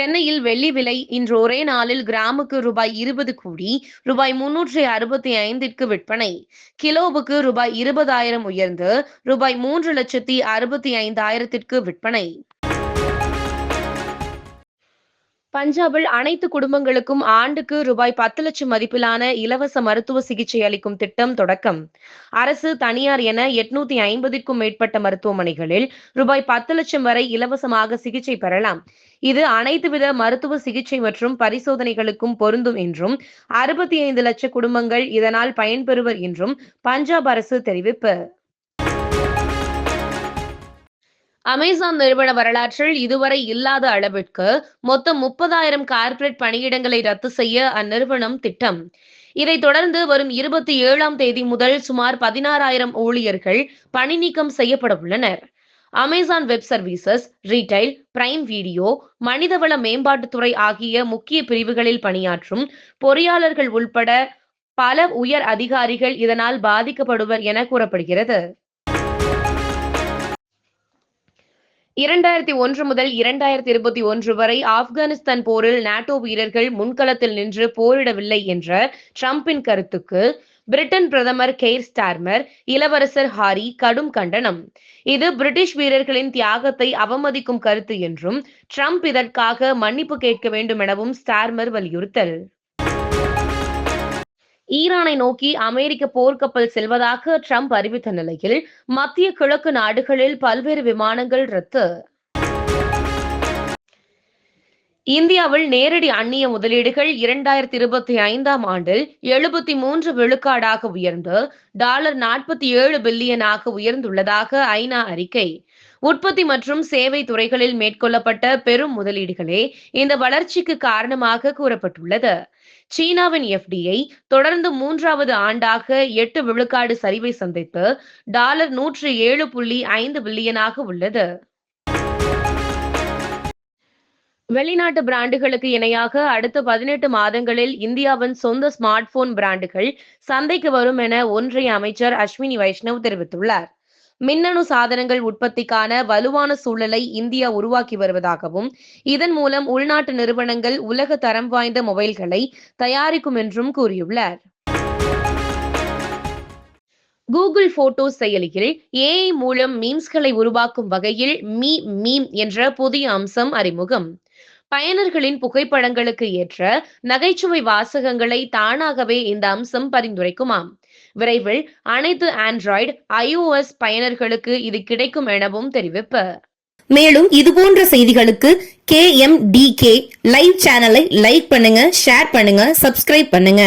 சென்னையில் வெள்ளி விலை இன்று ஒரே நாளில் கிராமுக்கு ரூபாய் இருபது கோடி ரூபாய் முன்னூற்றி அறுபத்தி ஐந்திற்கு விற்பனை. கிலோவுக்கு ரூபாய் இருபதாயிரம் உயர்ந்து ரூபாய் மூன்று லட்சத்தி அறுபத்தி ஐந்தாயிரத்திற்கு விற்பனை. பஞ்சாபில் அனைத்து குடும்பங்களுக்கும் ஆண்டுக்கு ரூபாய் பத்து லட்சம் மதிப்பிலான இலவச மருத்துவ சிகிச்சை அளிக்கும் திட்டம் தொடக்கம். அரசு தனியார் என எட்நூத்தி ஐம்பதுக்கும் மேற்பட்ட மருத்துவமனைகளில் ரூபாய் பத்து லட்சம் வரை இலவசமாக சிகிச்சை பெறலாம். இது அனைத்து வித மருத்துவ சிகிச்சை மற்றும் பரிசோதனைகளுக்கும் பொருந்தும் என்றும் அறுபத்தி ஐந்து லட்ச குடும்பங்கள் இதனால் பயன்பெறுவர் என்றும் பஞ்சாப் அரசு தெரிவிப்பு. அமேசான் நிறுவன வரலாற்றில் இதுவரை இல்லாத அளவிற்கு மொத்தம் முப்பதாயிரம் கார்ப்பரேட் பணியிடங்களை ரத்து செய்ய அந்நிறுவனம் திட்டம். இதைத் தொடர்ந்து வரும் இருபத்தி ஏழாம் தேதி முதல் சுமார் பதினாறாயிரம் ஊழியர்கள் பணி நீக்கம் செய்யப்பட உள்ளனர். Amazon web services retail prime video மனிதவள மேம்பாட்டுத்துறை ஆகிய முக்கிய பிரிவுகளில் பணியாற்றும் பொறியாளர்கள் உள்பட பல உயர் அதிகாரிகள் இதனால் பாதிக்கப்படுவர் என கூறப்படுகிறது. இரண்டாயிரத்தி ஒன்று முதல் இரண்டாயிரத்தி இருபத்தி ஒன்று வரை ஆப்கானிஸ்தான் போரில் நாட்டோ வீரர்கள் முன்களத்தில் நின்று போரிடவில்லை என்ற டிரம்பின் கருத்துக்கு பிரிட்டன் பிரதமர் கெய்ர் ஸ்டார்மர் இளவரசர் ஹாரி கடும் கண்டனம். இது பிரிட்டிஷ் வீரர்களின் தியாகத்தை அவமதிக்கும் கருத்து என்றும் ட்ரம்ப் இதற்காக மன்னிப்பு கேட்க வேண்டும் எனவும் ஸ்டார்மர் வலியுறுத்தல். ஈரானை நோக்கி அமெரிக்க போர்க்கப்பல் செல்வதாக ட்ரம்ப் அறிவித்த நிலையில் மத்திய கிழக்கு நாடுகளில் பல்வேறு விமானங்கள் ரத்து. இந்தியாவில் நேரடி அந்நிய முதலீடுகள் இரண்டாயிரத்தி இருபத்தி ஐந்தாம் ஆண்டில் எழுபத்தி மூன்று விழுக்காடாக உயர்ந்து டாலர் நாற்பத்தி ஏழு பில்லியனாக உயர்ந்துள்ளதாக ஐநா அறிக்கை. உற்பத்தி மற்றும் சேவை துறைகளில் மேற்கொள்ளப்பட்ட பெரும் முதலீடுகளே இந்த வளர்ச்சிக்கு காரணமாக கூறப்பட்டுள்ளது. சீனாவின் எஃப்டிஐ தொடர்ந்து மூன்றாவது ஆண்டாக எட்டு விழுக்காடு சரிவை சந்தித்து டாலர் நூற்று ஏழு புள்ளி ஐந்து பில்லியனாக உள்ளது. வெளிநாட்டு பிராண்டுகளுக்கு இணையாக அடுத்த பதினெட்டு மாதங்களில் இந்தியாவின் சொந்த ஸ்மார்ட் போன் பிராண்டுகள் சந்தைக்கு வரும் என ஒன்றிய அமைச்சர் அஸ்வினி வைஷ்ணவ் தெரிவித்துள்ளார். மின்னணு சாதனங்கள் உற்பத்திக்கான வலுவான சூழலை இந்தியா உருவாக்கி வருவதாகவும் இதன் மூலம் உள்நாட்டு நிறுவனங்கள் உலக தரம் வாய்ந்த மொபைல்களை தயாரிக்கும் என்றும் கூறியுள்ளார். கூகுள் போட்டோஸ் செயலியில் ஏஐ மூலம் மீம்ஸ்களை உருவாக்கும் வகையில் மீ மீம் என்ற புதிய அம்சம் அறிமுகம். பயனர்களின் புகைப்படங்களுக்கு ஏற்ற நகைச்சுவை வாசகங்களை தானாகவே இந்த அம்சம் பரிந்துரைக்குமாம். விரைவில் அனைத்து ஆண்ட்ராய்டு ஐஓஎஸ் பயனர்களுக்கு இது கிடைக்கும் எனவும் தெரிவிப்பு. மேலும் இது போன்ற செய்திகளுக்கு கே எம் டி கே லைவ் சேனலை லைக் பண்ணுங்க ஷேர் பண்ணுங்க சப்ஸ்கிரைப் பண்ணுங்க.